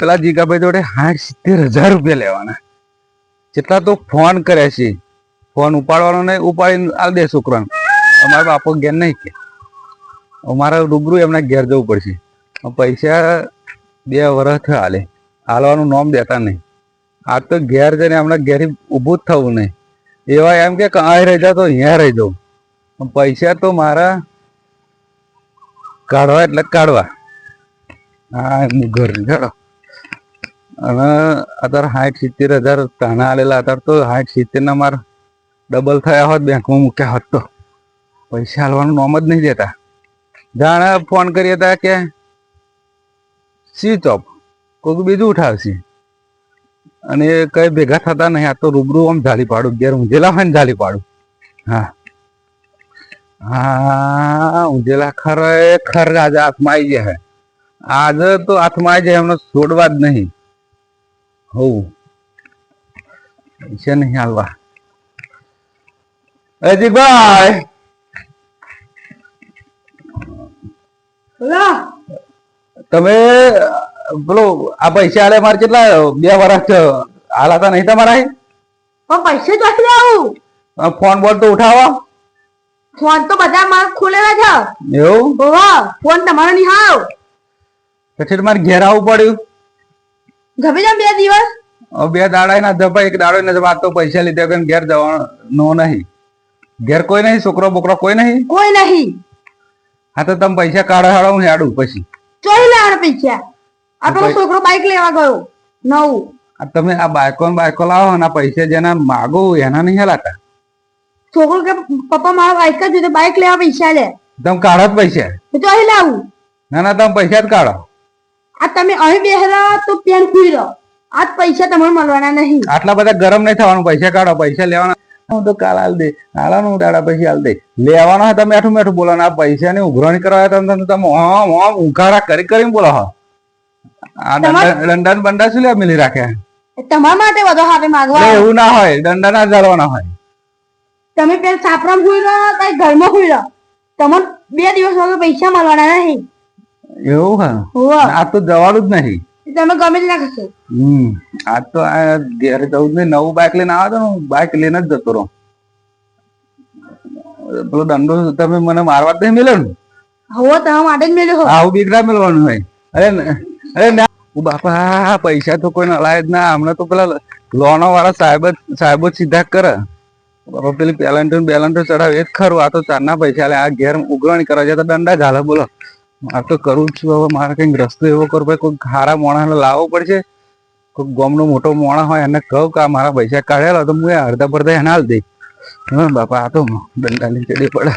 પેલા જીગાભાઈ જોડે સાઠ સિત્તેર હજાર રૂપિયા લેવાના. જેટલા તો ફોન કરે છે. ફોન ઉપાડવાનો નહીં, ઉપાડીને આલ દે છોકરાને. અમારા બાપો ઘેર નહીં કે. અમારે રૂબરૂ એમના ઘેર જવું પડશે. પૈસા બે વર્ષ હાલે. હાલવાનું નોમ દેતા નહીં. આ તો ઘેર જઈને હમણાં ઘેર ઊભું જ થવું નહીં. એવા એમ કે અહીં રહી જાવ તો અહીંયા રહી જાઉં. પૈસા તો મારા કાઢવા એટલે કાઢવા. હા, એમનું ઘર ચાલો અને અત્યારે સાઠ સિત્તેર હજાર તાણા આલેલા અત્યારે તો સાઠ સિત્તેર ના માર ડબલ થયા હોત, બેંકમાં મૂક્યા હોત તો. પૈસા હાલવાનું નોમ જ નહીં દેતા. જાણે ફોન કરીએ તા કે સ્વિચ ઓફ કોઈક બીજું ઉઠાવશે. અને એ કઈ ભેગા થતા નહીં, આ તો રૂબરૂ આમ ઝાલી પાડું, ઘેર ઊંઝેલા હોય ને ઝાલી પાડું. હા. હા ઊંઝેલા ખરેખર રાજા હાથમાં આવી જાય આજે તો હાથમાં આવી જાય એમને છોડવા જ નહીં. હોવું છે નહીં હાલવા. અજીભાઈ તમે પેલો આ પૈસા આલે મારે કેટલા બે વર્ષ હાલાતા નહીં તમારા? પૈસે ચોથી આવું. ફોન બોલ તો ઉઠાવો. ફોન તો બધા માર્ક ખોલેલા છે એવું? ફોન તમારો નહીં હાવ. પછી તમારે ઘેર આવવું પડ્યું. ગમે જામ બે દિવસ? બે દાડા ના જપા એક દાડો ને જપા તો પૈસા લીધા કે ઘેર જવાનો નહીં. ઘેર કોઈ નહીં છોકરો બોકરો કોઈ નહીં? કોઈ નહીં. હા તો તમે પૈસા કાઢો હાડો હું હેડું પછી. ચોરી લેવાના પૈસા. આ પેલો છોકરો બાઈક લેવા ગયો નવું. આ તમે આ બાયકો ને બાયકો લાવો અને પૈસા જેના માગો એના નહીં હલાતા. છોકરો કે પપ્પા મારા બાઈક જ બાઈક લેવા પૈસા લે. તમે કાઢો જ પૈસા. તો અહીં લાવું. ના ના તમે પૈસા જ કાઢો. આ તમે અહીં બેહરા તો પેન ખુલી રહો આજ પૈસા તમારે મળવાના નહીં. આટલા બધા ગરમ નહીં થવાનું. પૈસા કાઢો પૈસા લેવાના. હું તો કાલ હાલ દે. હાલાનું દાડા પૈસા હાલ દે. લેવાના હોય તમે મેઠું મેઠું બોલો આ પૈસા ની ઉઘરાણી કરવા તમે તમે ઓમ ઓમ ઉઘાડા કરી કરીને બોલો હા. આ દંડા બંડા શું લે મિલી રાખે? તમારા માટે વધુ હાથે માગવા. એવું ના હોય. દંડા ના જાળવાના હોય. તમે પેલા સાપરામ ખુઈ કઈ ઘરમાં ખુઈ લો તમને બે દિવસ પૈસા મળવાના નહીં. એવું હા? આ તો જવાનું જ નહીં. તમે ગમે જ ના કરશો. હમ આ તો આ ઘેર જવું જ નહીં. નવું બાઇક લઈને આવે તો હું બાઇક લઈને જ જતો રહું. પેલો દંડો તમે મને મારવા નહીં મિલે ને? હવે તમારા માટે જ મેળ્યો હો આવું બીકડા મેળવાનું હોય. અરે અરે ના. બાપા પૈસા તો કોઈ નલાય જ ના. હમણાં તો પેલા લોનો વાળા સાહેબ સાહેબો સીધા કરે. બાપા પેલી પેલન્ટો બેલન્ટો ચડાવે એ જ ખરું. આ તો ચારના પૈસા લે. આ ઘેર ઉઘરાણી કરવા જતા તો દંડા જ બોલો. મારે તો કરું છું. હવે મારે કંઈક રસ્તો એવો કરો ભાઈ કોઈ ખારા મોણા લાવવો પડશે. કોઈ ગોમનો મોટો મોણા હોય, એને કહું કે આ મારા પૈસા કાઢેલા તો હું એ અડધા પડધા એને હાલ દઈ હા બાપા, આ તો દંડાની ચડી પડે.